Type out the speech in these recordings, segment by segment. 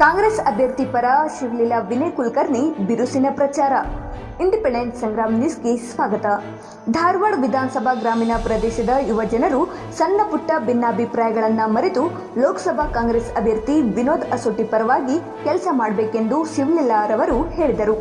ಕಾಂಗ್ರೆಸ್ ಅಭ್ಯರ್ಥಿ ಪರ ಶಿವಲೀಲಾ ವಿನಯ್ ಕುಲಕರ್ಣಿ ಬಿರುಸಿನ ಪ್ರಚಾರ. ಇಂಡಿಪೆಂಡೆಂಟ್ ಸಂಗ್ರಾಮ್ ನ್ಯೂಸ್ಗೆ ಸ್ವಾಗತ. ಧಾರವಾಡ ವಿಧಾನಸಭಾ ಗ್ರಾಮೀಣ ಪ್ರದೇಶದ ಯುವ ಜನರು ಸಣ್ಣ ಪುಟ್ಟ ಭಿನ್ನಾಭಿಪ್ರಾಯಗಳನ್ನು ಮರೆತು ಲೋಕಸಭಾ ಕಾಂಗ್ರೆಸ್ ಅಭ್ಯರ್ಥಿ ವಿನೋದ್ ಅಸೋಟಿ ಪರವಾಗಿ ಕೆಲಸ ಮಾಡಬೇಕೆಂದು ಶಿವಲೀಲಾರವರು ಹೇಳಿದರು.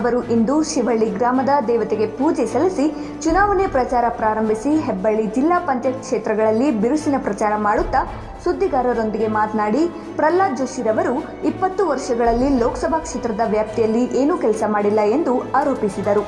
ಅವರು ಇಂದು ಶಿವಳ್ಳಿ ಗ್ರಾಮದ ದೇವತೆಗೆ ಪೂಜೆ ಸಲ್ಲಿಸಿ ಚುನಾವಣೆ ಪ್ರಚಾರ ಪ್ರಾರಂಭಿಸಿ, ಹೆಬ್ಬಳ್ಳಿ ಜಿಲ್ಲಾ ಪಂಚಾಯತ್ ಕ್ಷೇತ್ರಗಳಲ್ಲಿ ಬಿರುಸಿನ ಪ್ರಚಾರ ಮಾಡುತ್ತಾ ಸುದ್ದಿಗಾರರೊಂದಿಗೆ ಮಾತನಾಡಿ, ಪ್ರಹ್ಲಾದ್ ಜೋಶಿರವರು ಇಪ್ಪತ್ತು ವರ್ಷಗಳಲ್ಲಿ ಲೋಕಸಭಾ ಕ್ಷೇತ್ರದ ವ್ಯಾಪ್ತಿಯಲ್ಲಿ ಏನೂ ಕೆಲಸ ಮಾಡಿಲ್ಲ ಎಂದು ಆರೋಪಿಸಿದರು.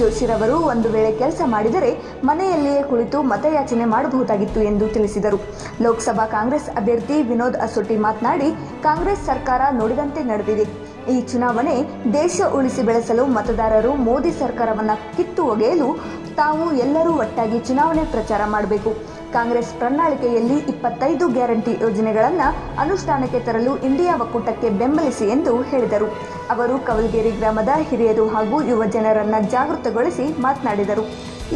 ಜೋಶಿರವರು ಒಂದು ವೇಳೆ ಕೆಲಸ ಮಾಡಿದರೆ ಮನೆಯಲ್ಲಿಯೇ ಕುಳಿತು ಮತಯಾಚನೆ ಮಾಡಬಹುದಾಗಿತ್ತು ಎಂದು ತಿಳಿಸಿದರು. ಲೋಕಸಭಾ ಕಾಂಗ್ರೆಸ್ ಅಭ್ಯರ್ಥಿ ವಿನೋದ್ ಅಸೋಟಿ ಮಾತನಾಡಿ, ಕಾಂಗ್ರೆಸ್ ಸರ್ಕಾರ ನೋಡಿದಂತೆ ನಡೆದಿದೆ. ಈ ಚುನಾವಣೆ ದೇಶ ಉಳಿಸಿ ಬೆಳೆಸಲು ಮತದಾರರು ಮೋದಿ ಸರ್ಕಾರವನ್ನು ಕಿತ್ತು ಒಗೆಯಲು ತಾವು ಎಲ್ಲರೂ ಒಟ್ಟಾಗಿ ಚುನಾವಣೆ ಪ್ರಚಾರ ಮಾಡಬೇಕು. ಕಾಂಗ್ರೆಸ್ ಪ್ರಣಾಳಿಕೆಯಲ್ಲಿ ಇಪ್ಪತ್ತೈದು ಗ್ಯಾರಂಟಿ ಯೋಜನೆಗಳನ್ನು ಅನುಷ್ಠಾನಕ್ಕೆ ತರಲು ಇಂಡಿಯಾ ಒಕ್ಕೂಟಕ್ಕೆ ಬೆಂಬಲಿಸಿ ಎಂದು ಹೇಳಿದರು. ಅವರು ಕವಲ್ಗೇರಿ ಗ್ರಾಮದ ಹಿರಿಯರು ಹಾಗೂ ಯುವ ಜನರನ್ನು ಜಾಗೃತಗೊಳಿಸಿ ಮಾತನಾಡಿದರು.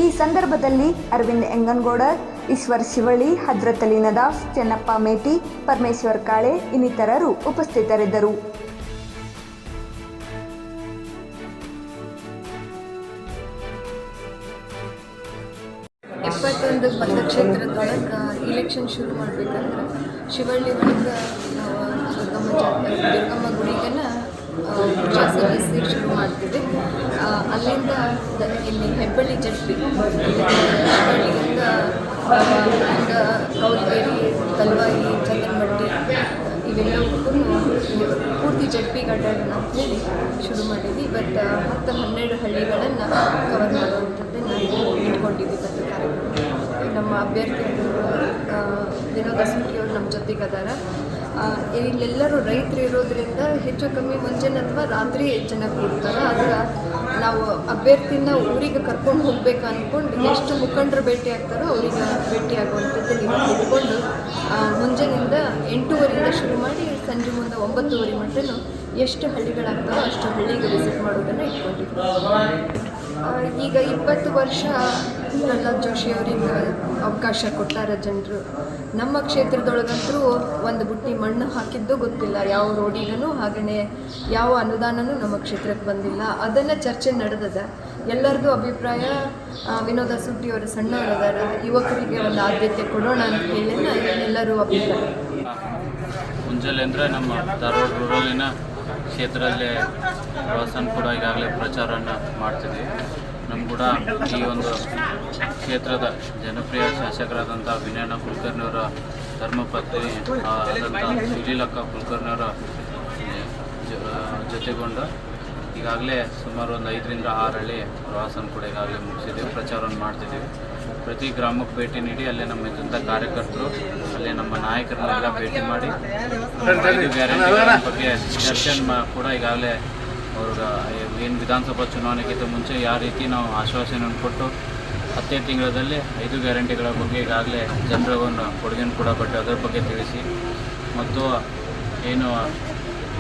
ಈ ಸಂದರ್ಭದಲ್ಲಿ ಅರವಿಂದ್ ಎಂಗನ್ಗೌಡ, ಈಶ್ವರ್ ಶಿವಳ್ಳಿ, ಹದ್ರತಲಿ ನದಾಫ್ ಚೆನ್ನಪ್ಪ ಮೇಟಿ, ಪರಮೇಶ್ವರ್ ಕಾಳೆ ಇನ್ನಿತರರು ಉಪಸ್ಥಿತರಿದ್ದರು. ಎಪ್ಪತ್ತೊಂದು ಮತಕ್ಷೇತ್ರದೊಳಗೆ ಇಲೆಕ್ಷನ್ ಶುರು ಮಾಡಬೇಕಂದ್ರೆ ಶಿವಳ್ಳಿ ಒಳಗೆ ದುರ್ಗಮ್ಮ ಜಾತ್ರೆ ದುರ್ಗಮ್ಮ ಗುಡಿಗೆನ ಆ, ಪೂಜಾ ಸಲ್ಲಿಸಿ ಶುರು ಮಾಡ್ತೀವಿ. ಅಲ್ಲಿಂದ ಇಲ್ಲಿ ಹೆಬ್ಬಳ್ಳಿ ಜಟ್ಟಿ ಹೆಬ್ಬಳ್ಳಿಯಿಂದ ಕೌಲ್ಗೇರಿ ತಲ್ವಾಯಿ ಚಂದ್ರಮಟ್ಟಿ ಇವೆಲ್ಲವಕ್ಕೂ ಪೂರ್ತಿ ಜಟ್ಪಿಗೆ ಅಂತ ಹೇಳಿ ಶುರು ಮಾಡಿದ್ವಿ. ಇವತ್ತು ಹತ್ತು ಹನ್ನೆರಡು ಹಳ್ಳಿಗಳನ್ನು ಕವರ್ ಮಾಡುವಂಥದ್ದನ್ನು ಇವತ್ತು ಕಾರ್ಯಕ್ರಮ. ನಮ್ಮ ಅಭ್ಯರ್ಥಿಗಳು ವಿನೋದ ಅವರು ನಮ್ಮ ಜೊತೆಗೆ ಅದಾರ ಇಲ್ಲೆಲ್ಲರೂ ರೈತರು ಇರೋದ್ರಿಂದ ಹೆಚ್ಚು ಕಮ್ಮಿ ಮುಂಜಾನೆ ಅಥವಾ ರಾತ್ರಿ ಜನ ಕೂಡ್ತಾರೆ. ಆದ್ರೆ ನಾವು ಅಭ್ಯರ್ಥಿನ ಊರಿಗೆ ಕರ್ಕೊಂಡು ಹೋಗ್ಬೇಕು ಅಂದ್ಕೊಂಡು ಎಷ್ಟು ಮುಖಂಡರು ಭೇಟಿ ಆಗ್ತಾರೋ ಅವರಿಗೆ ಭೇಟಿ ಆಗುವಂಥದ್ದು ನೀವು ಇಟ್ಕೊಂಡು ಮುಂಜಾನಿಂದ ಎಂಟೂವರೆಯಿಂದ ಶುರು ಮಾಡಿ ಸಂಜೆ ಮುಂದೆ ಒಂಬತ್ತುವರೆ ಮಟ್ಟನೂ ಎಷ್ಟು ಹಳ್ಳಿಗಳಾಗ್ತಾರೋ ಅಷ್ಟು ಹಳ್ಳಿಗೆ ವಿಸಿಟ್ ಮಾಡೋದನ್ನು ಇಟ್ಕೊಂಡಿದ್ವಿ ಆ, ಈಗ ಇಪ್ಪತ್ತು ವರ್ಷ ಪ್ರಹ್ಲಾದ್ ಜೋಶಿ ಅವರಿಗೆ ಅವಕಾಶ ಕೊಟ್ಟಾರ ಜನರು. ನಮ್ಮ ಕ್ಷೇತ್ರದೊಳಗಂತೂ ಒಂದು ಬುಟ್ಟಿ ಮಣ್ಣು ಹಾಕಿದ್ದು ಗೊತ್ತಿಲ್ಲ. ಯಾವ ರೋಡಿಗೂ ಹಾಗೆಯೇ ಯಾವ ಅನುದಾನನೂ ನಮ್ಮ ಕ್ಷೇತ್ರಕ್ಕೆ ಬಂದಿಲ್ಲ. ಅದನ್ನು ಚರ್ಚೆ ನಡೆದದ. ಎಲ್ಲರದ್ದು ಅಭಿಪ್ರಾಯ ವಿನೋದ ಸುಟ್ಟಿ ಅವರು ಸಣ್ಣವರದಾರ ಯುವಕರಿಗೆ ಒಂದು ಆದ್ಯತೆ ಕೊಡೋಣ ಅಂತ ಹೇಳಿ ಎಲ್ಲರೂ ಅಭಿಪ್ರಾಯ. ಮುಂಜಾನೆ ಅಂದರೆ ನಮ್ಮ ಧಾರವಾಡ ರೂರಲ್ಲಿನ ಕ್ಷೇತ್ರದಲ್ಲಿ ಪ್ರವಾಸನ ಕೂಡ ಈಗಾಗಲೇ ಪ್ರಚಾರವನ್ನು ಮಾಡ್ತಿದ್ದೀವಿ ನಮ್ಮ ಕೂಡ ಈ ಒಂದು ಕ್ಷೇತ್ರದ ಜನಪ್ರಿಯ ಶಾಸಕರಾದಂಥ ವಿನಯನ ಕುಲಕರ್ಣಿಯವರ ಧರ್ಮಪತ್ನಿ ಆದಂಥ ಸುಲೀಲಕ್ಕ ಕುಲಕರ್ಣಿಯವರ ಜೊತೆಗೊಂಡು ಈಗಾಗಲೇ ಸುಮಾರು ಒಂದು ಐದರಿಂದ ಆರು ಹಳ್ಳಿ ಪ್ರವಾಸನ ಕೂಡ ಈಗಾಗಲೇ ಮುಗಿಸಿದ್ದೀವಿ ಪ್ರಚಾರವನ್ನು ಮಾಡ್ತಿದ್ದೀವಿ. ಪ್ರತಿ ಗ್ರಾಮಕ್ಕೆ ಭೇಟಿ ನೀಡಿ ಅಲ್ಲೇ ನಮ್ಮ ಇದ್ದಂಥ ಕಾರ್ಯಕರ್ತರು ಅಲ್ಲೇ ನಮ್ಮ ನಾಯಕರನ್ನೆಲ್ಲ ಭೇಟಿ ಮಾಡಿ ಗ್ಯಾರಂಟಿಗಳ ಬಗ್ಗೆ ಚರ್ಚೆ ಕೂಡ ಈಗಾಗಲೇ ಅವ್ರ ಏನು ವಿಧಾನಸಭಾ ಚುನಾವಣೆಗಿಂತ ಮುಂಚೆ ಯಾವ ರೀತಿ ನಾವು ಆಶ್ವಾಸನೆಯನ್ನು ಕೊಟ್ಟು ಹತ್ತೇ ತಿಂಗಳಲ್ಲಿ ಐದು ಗ್ಯಾರಂಟಿಗಳ ಬಗ್ಗೆ ಈಗಾಗಲೇ ಜನರನ್ನು ಕೊಡುಗೆಯನ್ನು ಕೂಡ ಕೊಟ್ಟು ಅದರ ಬಗ್ಗೆ ತಿಳಿಸಿ ಮತ್ತು ಏನು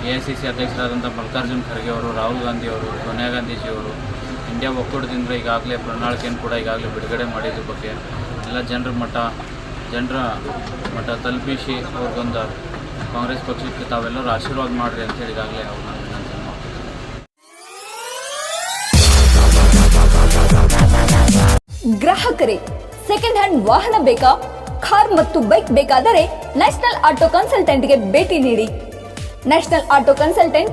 ಎ ಐ ಸಿ ಸಿ ಅಧ್ಯಕ್ಷರಾದಂಥ ಮಲ್ಲಿಕಾರ್ಜುನ್ ಖರ್ಗೆ ಅವರು ರಾಹುಲ್ ಗಾಂಧಿ ಅವರು ಸೋನಿಯಾ ಗಾಂಧೀಜಿಯವರು ಇಂಡಿಯಾ ಒಕ್ಕೂಟದಿಂದ ಈಗಾಗಲೇ ಪ್ರಣಾಳಿಕೆಯನ್ನು ಕೂಡ ಈಗಾಗಲೇ ಬಿಡುಗಡೆ ಮಾಡಿದ್ರ ಬಗ್ಗೆ ಎಲ್ಲ ಜನರ ಮಟ್ಟ ಜನರ ಮಟ್ಟ ತಲುಪಿಸಿ ಅವ್ರಿಗೊಂದು ಕಾಂಗ್ರೆಸ್ ಪಕ್ಷಕ್ಕೆ ತಾವೆಲ್ಲರೂ ಆಶೀರ್ವಾದ ಮಾಡಿರಿ ಅಂತೇಳಿ ಈಗಾಗಲೇ ಅವ್ರನ್ನ ಗ್ರಾಹಕರೇ ಸೆಕೆಂಡ್ ಹ್ಯಾಂಡ್ ವಾಹನ ಬೇಕಾ? ಕಾರ್ ಮತ್ತು ಬೈಕ್ ಬೇಕಾದರೆ ನ್ಯಾಷನಲ್ ಆಟೋ ಕನ್ಸಲ್ಟೆಂಟ್ಗೆ ಭೇಟಿ ನೀಡಿ. National auto consultant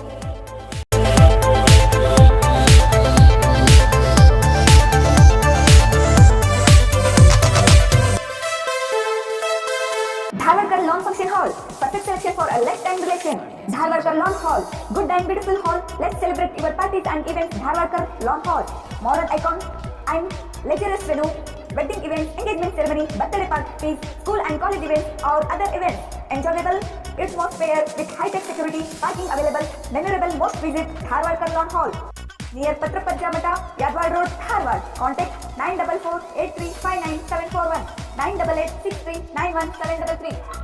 Dharwar Lawn Function Hall, perfect selection for a less time relation. Dharwar Hall, good and beautiful hall. Let's celebrate your parties and events. Dharwar Lawn Hall, modern icon and luxurious venue wedding events, engagement ceremony, birthday parties, school and college events, or other events. Enjoyable atmosphere with high-tech security, parking available, memorable most visit Dharwad Lawn Hall. Near Patrapajamata, Yadwad Road, Dharwad. Contact 944 8359741 nine double eight six three nine one seven double three.